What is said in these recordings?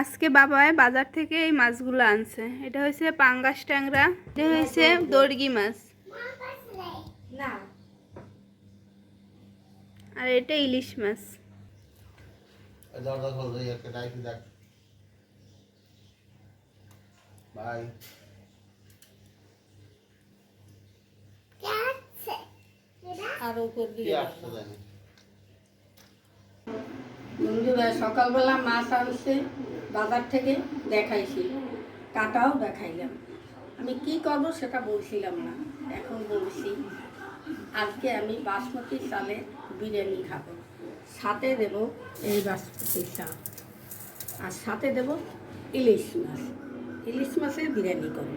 আজকে বাবাই বাজার থেকে এই মাছগুলো আনছে। এটা হয়েছে পাঙ্গাস ট্যাংরা এটা হয়েছে দর্গি মাছ। আর এটা ইলিশ মাছ। বাই। আর জানি। বন্ধুরা, সকালবেলা মাছ আনছে, বাজার থেকে দেখাইছি। কাটাও দেখাইলাম। আমি কি করব সেটা বলছিলাম না, এখন বলছি, আজকে আমি বাসমতি চালে বিরিয়ানি খাব। সাথে দেব এই বাসমতি চাল। আর সাথে দেব ইলিশ মাছ। ইলিশ মাছের বিরিয়ানি করব।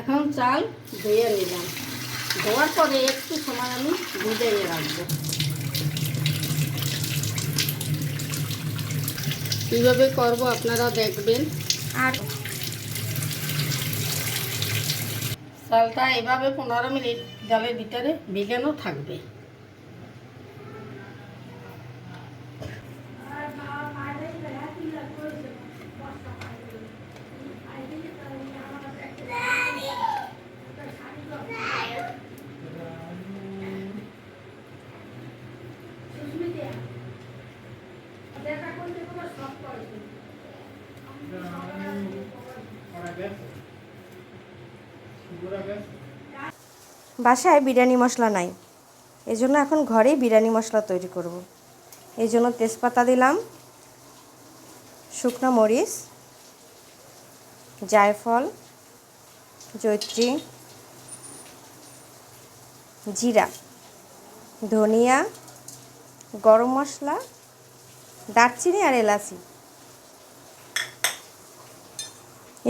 এখন চাল ধুয়ে নিলাম। ধোয়ার পরে একটু সময় আমি ভিজিয়ে রাখব। কীভাবে করব আপনারা দেখবেন। আর চালটা এভাবে পনেরো মিনিট জলের ভিতরে ভিজানো থাকবে। বাসায় বিরিয়ানি মশলা নাই। এই জন্য এখন ঘরেই বিরিয়ানি মশলা তৈরি করব। এই জন্য তেজপাতা দিলাম, শুকনো মরিচ, জায়ফল জৈত্রী জিরা, ধনিয়া, গরম মশলা, দারচিনি আর এলাচি।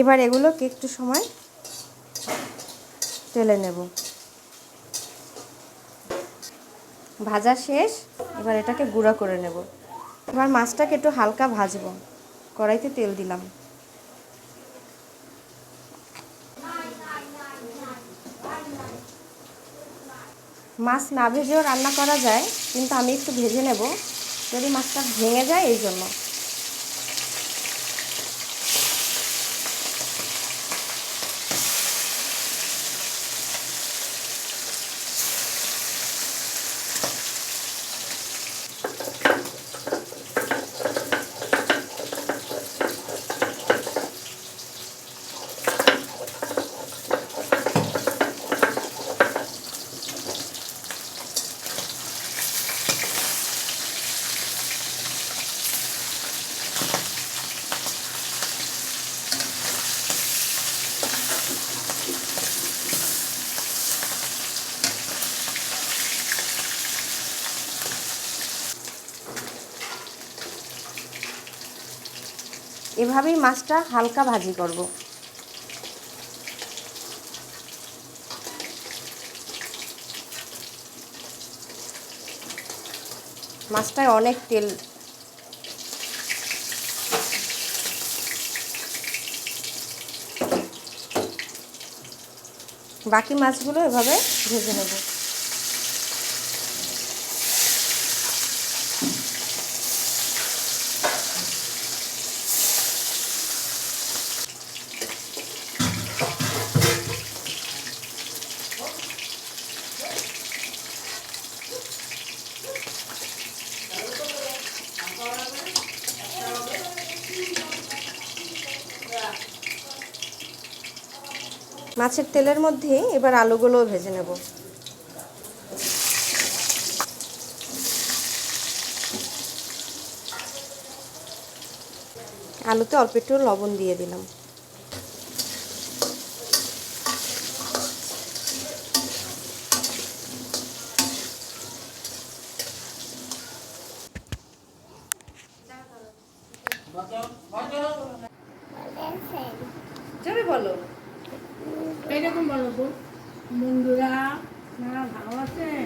এবার এগুলোকে একটু সময় তেলে নেব। ভাজা শেষ, এবার এটাকে গুঁড়া করে নেব। এবার মাছটাকে একটু হালকা ভাজবো। কড়াইতে তেল দিলাম। মাছ না ভেজেও রান্না করা যায়, কিন্তু আমি একটু ভেজে নেব। যদি মাছটা ভেঙে যায়, এই জন্য। এভাবেই মাছটা হালকা ভাজি করব। মাছটায় অনেক তেল বাকি মাছগুলো এভাবে ভেজে নেব। মাছের তেলের মধ্যে এবার আলুগুলোও ভেজে নেব। আলুতে অল্প একটু লবণ দিয়ে দিলাম জোরে বলো এইরকম বলো তো বন্ধুরা আপনারা ভালো আছেন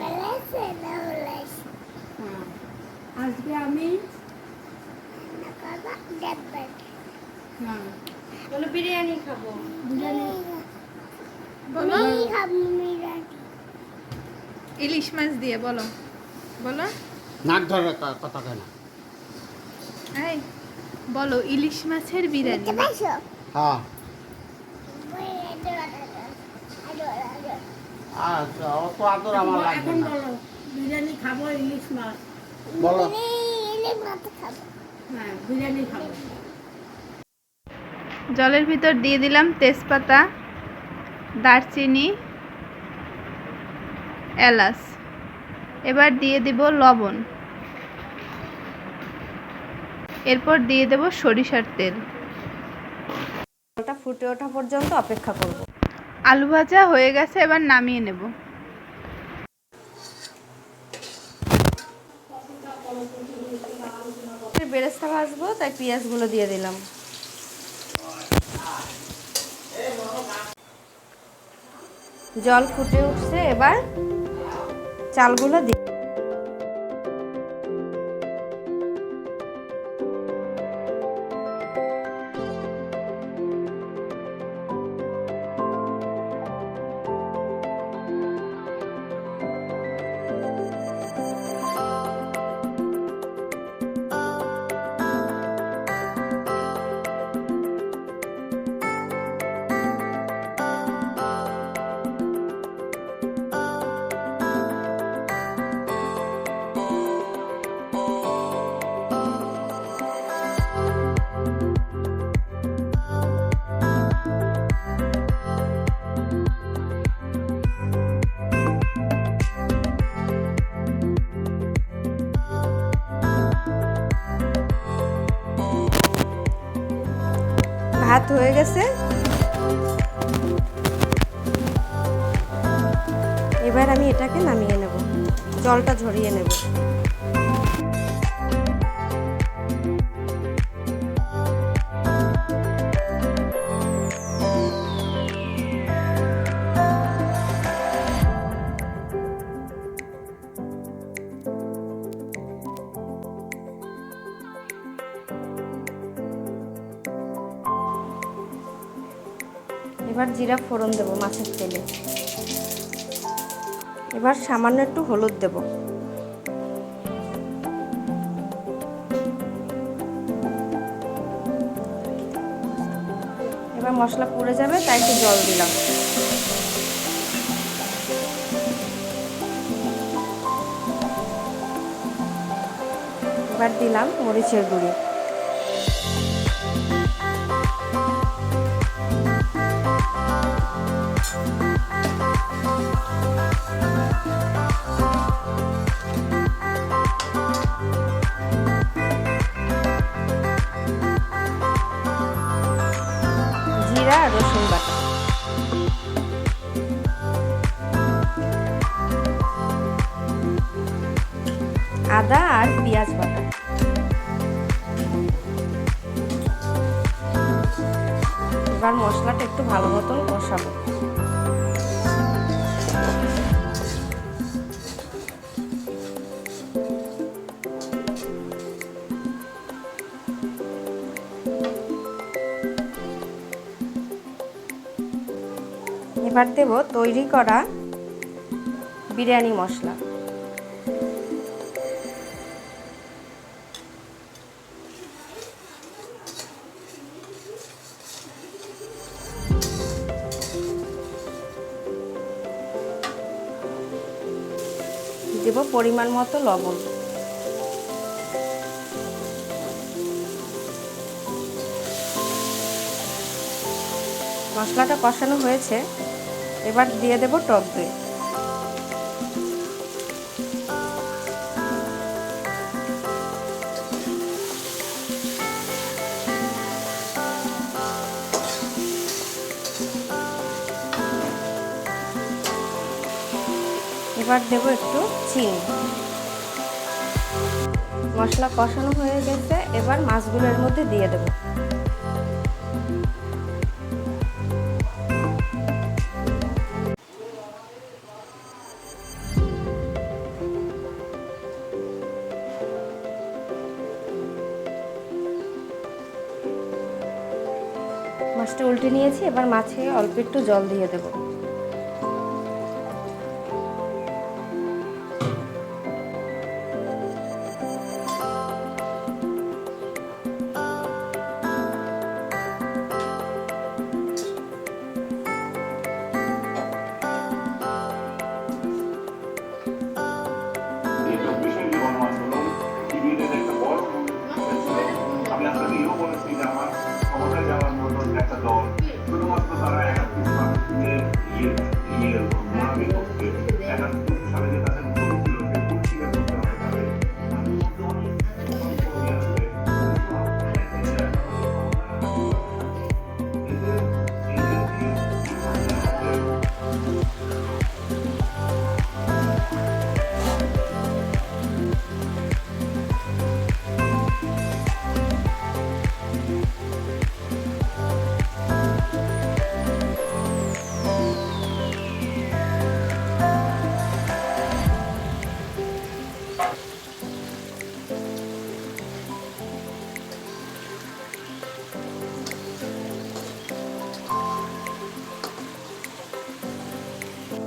হ্যাঁ। আজকে আমি হ্যাঁ বলো বিরিয়ানি খাব। ইলিশ মাছ দিয়ে বলো। বলো। নাক ধরে কথা কেন এই বলো ইলিশ মাছের বিরিয়ানি। হ্যাঁ। আচ্ছা অত আদর আমার লাগবে না। বিরিয়ানি খাব ইলিশ মাছ? বলো। হ্যাঁ বিরিয়ানি খাব। জলের ভিতর দিয়ে দিলাম তেজপাতা দারচিনি এলাচ। এবার দিয়ে দিব লবণ। এরপর দিয়ে দেব সরিষার তেল। ওটা ফুটে ওঠা পর্যন্ত অপেক্ষা করব। আলু ভাজা হয়ে গেছে এবার নামিয়ে নেব। বেরেস্তা ভাজবো তাই পেঁয়াজগুলো দিয়ে দিলাম। জল ফুটে উঠছে এবার চালগুলো দি হয়ে গেছে। এবার আমি এটাকে নামিয়ে নেব। জলটা ঝরিয়ে নেব। জিরা ফোড়ন দেব মাছের তেলে। এবার সামান্য একটু হলুদ দেব। এবার মশলা পুড়ে যাবে, তাই একটু জল দিলাম। এবার দিলাম মরিচের গুঁড়ি। জিরা আর রসুন বাটা। আদা আর পেঁয়াজ বাটা। এবার মশলাটা একটু ভালো মতন কষাবো। এবার দেব তৈরি করা বিরিয়ানি মশলা। দেব পরিমাণ মতো লবণ। মশলাটা কষানো হয়েছে। এবার দিয়ে দেব টক দই। এবার দেব একটু চিনি। মশলা কষানো হয়ে গেছে, এবার মাছগুলোর মধ্যে দিয়ে দেব। নিয়েছি এবার মাছে অল্প একটু জল দিয়ে দেবো।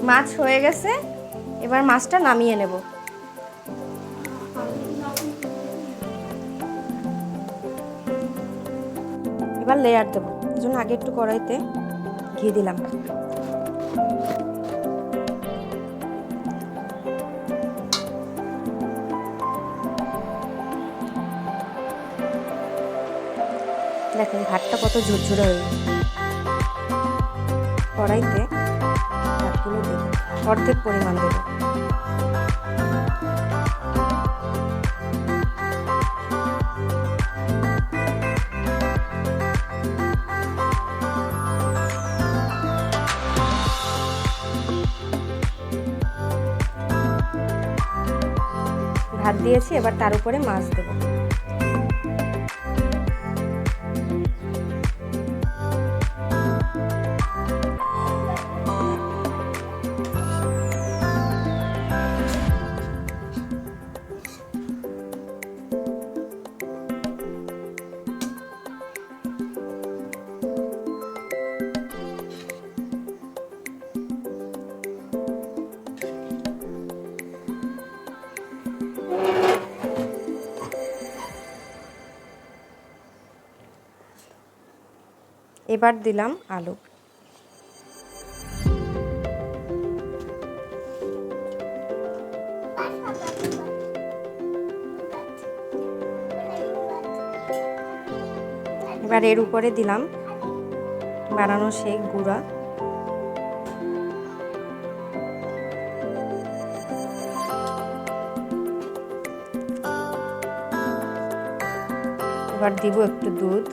মাছ হয়ে গেছে, এবার মাছটা নামিয়ে নেব এবার লেয়ার দেবো, এই জন্য আগে একটু কড়াইতে ঘি দিলাম দেখেন, ভাতটা কত ঝুরঝুরে হয়ে। কড়াইতে ভাতগুলো দেবো অর্ধেক পরিমাণ দেবো ভাত দিয়েছি এবার তার উপরে মাছ দেবো। এবার দিলাম আলু। এবার এর উপরে দিলাম বানানো সেই গুঁড়া। এবার দিব একটু দুধ।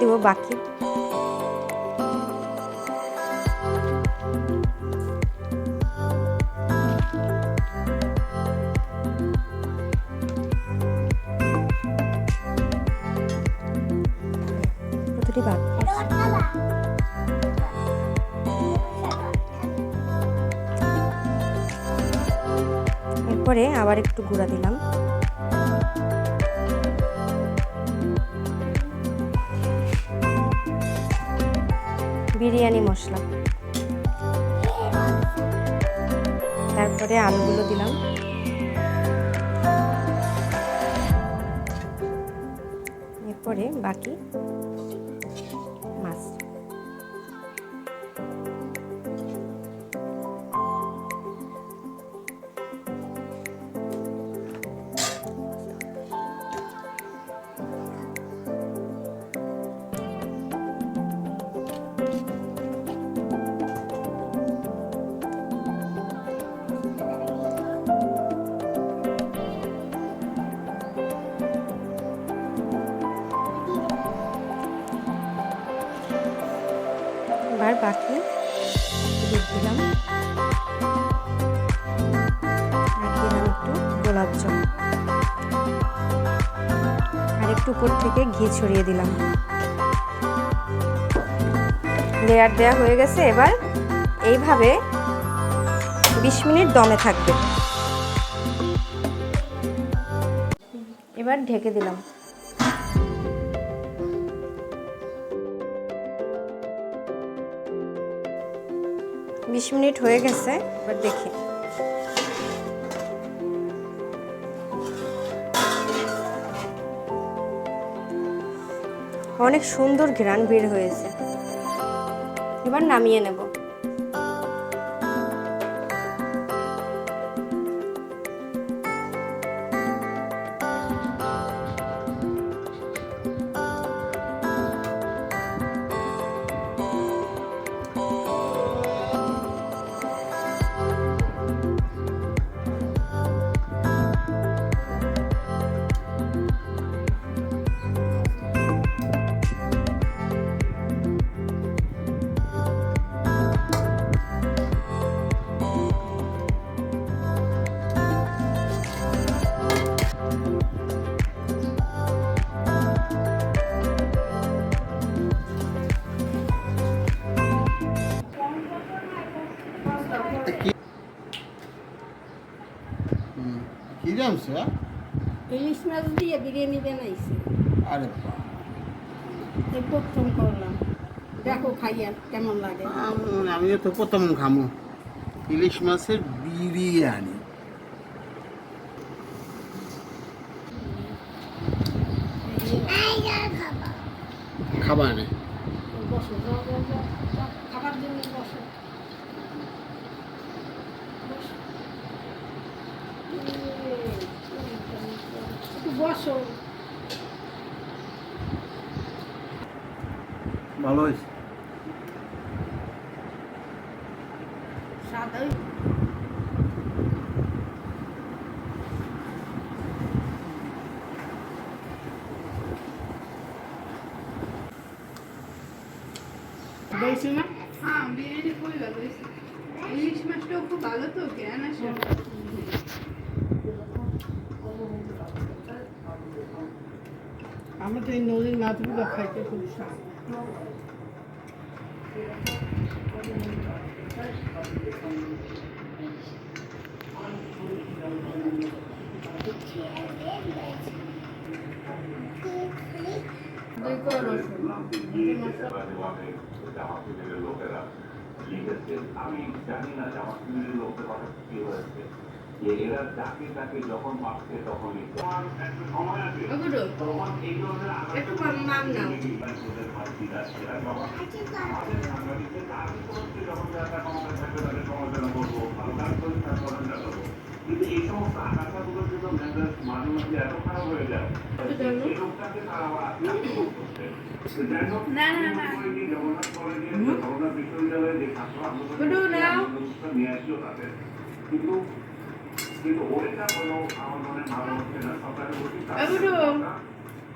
দিব বাকি। এরপরে আবার একটু গুঁড়া দিলাম। বিরিয়ানি মশলা। তারপরে আলুগুলো দিলাম। এরপরে বাকি আর একটু উপর থেকে ঘি ছড়িয়ে দিলাম। লেয়ার দেওয়া হয়ে গেছে, এবার এইভাবে বিশ মিনিট দমে থাকবে। এবার ঢেকে দিলাম। বিশ মিনিট হয়ে গেছে, এবার দেখি। অনেক সুন্দর ঘ্রাণ বের হয়েছে। এবার নামিয়ে নেব। কি ইলিশ মাছ দিয়ে বিরিয়ানি বানাইছি। আরে। এই প্রথম করলাম। দেখো খাইয়া কেমন লাগে। আম- তো প্রথম খামো। ইলিশ মাছের বিরিয়ানি। খাবার খাবার জন্য বসো। একটু বসো ভালো হয়েছে সাদা বলছি না হ্যাঁ বিরিয়ানি খুবই ভালো হয়েছে ইলিশ মাছটাও খুব ভালো তো কেন আসে আমি তো এই নদীর মাছগুলো খাইতে খুব স্বাদ আমি জানি না জামা কাপড়ের লোকের কথা কি হয়েছে যে এরা যাকে তাকে যখন মারছে তখন করছে করছে কিন্তু এই সমস্ত আকাঙ্ক্ষাগুলোর জন্য মেজাজ মাঝে মাঝে এত খারাপ হয়ে যায়। এই লোকটাকে তারা আবার আত্মহত্যা করতেছে তো যাই হোক জগন্নাথ কলেজে জগন্নাথ বিশ্ববিদ্যালয়ে যে ছাত্র আন্দোলন নিয়ে তাদের। কিন্তু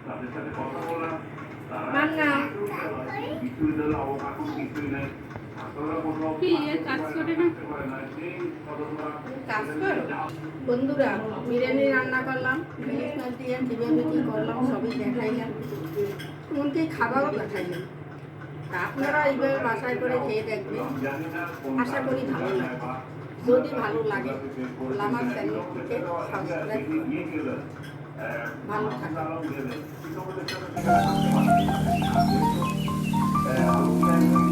তাদের সাথে কথা বলা অবকাঠামো কিছুই নেই। বন্ধুরা বিরিয়ানি রান্না করলাম ইলিশ মাছ দিয়ে কীভাবে কী করলাম সবই দেখাইলাম। এমনকি খাবারও দেখাইলাম তা আপনারা এইভাবে বাসায় করে খেয়ে দেখবেন। আশা করি ভালো লাগবে। যদি ভালো লাগে আমার চ্যানেলটিকে সাবস্ক্রাইব ভালো থাকবেন ভালো